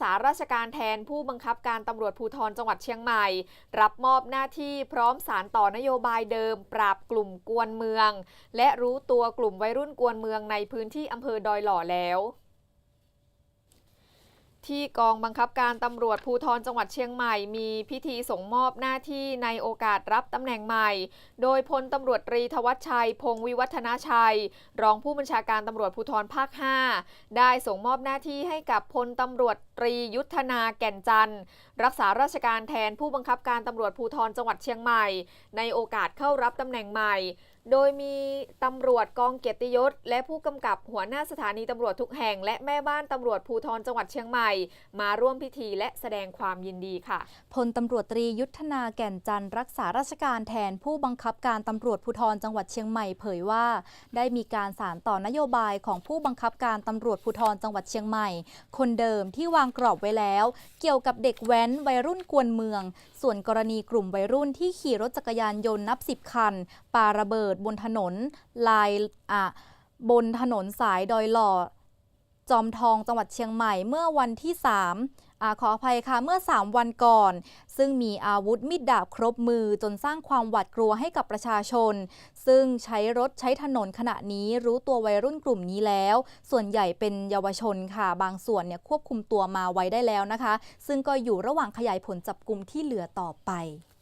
ษาราชการแทนผู้บังคับการตำรวจภูธรจังหวัดเชียงใหม่ รับมอบหน้าที่พร้อมสารต่อนโยบายเดิม ปราบกลุ่มกวนเมือง และรู้ตัวกลุ่มวัยรุ่นกวนเมืองในพื้นที่อำเภอดอยหล่อแล้ว ที่กองบังคับการตำรวจภูธรจังหวัดเชียงใหม่ มีพิธีส่งมอบหน้าที่ในโอกาสรับตำแหน่งใหม่ โดยพลตำรวจตรีทวัชชัย พงวิวัฒนาชัย รองผู้บัญชาการตำรวจภูธรภาค 5 ได้ส่งมอบหน้าที่ให้กับพลตำรวจตรียุทธนาแก่นจันทร์ รักษาราชการแทนผู้บังคับการตำรวจภูธรจังหวัดเชียงใหม่ ในโอกาสเข้ารับตำแหน่งใหม่โดยมีตำรวจกองเกียรติยศ และผู้กำกับหัวหน้าสถานีตำรวจทุกแห่ง และแม่บ้านตำรวจภูธรจังหวัดเชียงใหม่ มาร่วมพิธีและแสดงความยินดีค่ะ พลตำรวจตรียุทธนาแก่นจันทร์รักษาราชการแทนผู้บังคับการตำรวจภูธรจังหวัดเชียงใหม่เผยว่า ได้มีการสานต่อนโยบายของผู้บังคับการตำรวจภูธรจังหวัดเชียงใหม่ คนเดิมที่วางกรอบไว้แล้ว เกี่ยวกับเด็กแว้นวัยรุ่นกวนเมือง ส่วนกรณีกลุ่มวัยรุ่นที่ขี่รถจักรยานยนต์นับสิบคันปาระเบิดบนถนนลายอะบนถนนสายดอยหล่อ จอมทองจังหวัดเชียงใหม่เมื่อวันที่ 3อขออภัยค่ะเมื่อ 3 วันก่อน ซึ่งมีอาวุธมีดดาบครบมือจนสร้างความหวาดกลัวให้กับประชาชน ซึ่งใช้รถใช้ถนนขณะนี้รู้ตัววัยรุ่นกลุ่มนี้แล้ว ส่วนใหญ่เป็นเยาวชนค่ะ บางส่วนเนี่ยควบคุมตัวมาไว้ได้แล้วนะคะ ซึ่งก็อยู่ระหว่างขยายผลจับกลุ่มที่เหลือต่อไป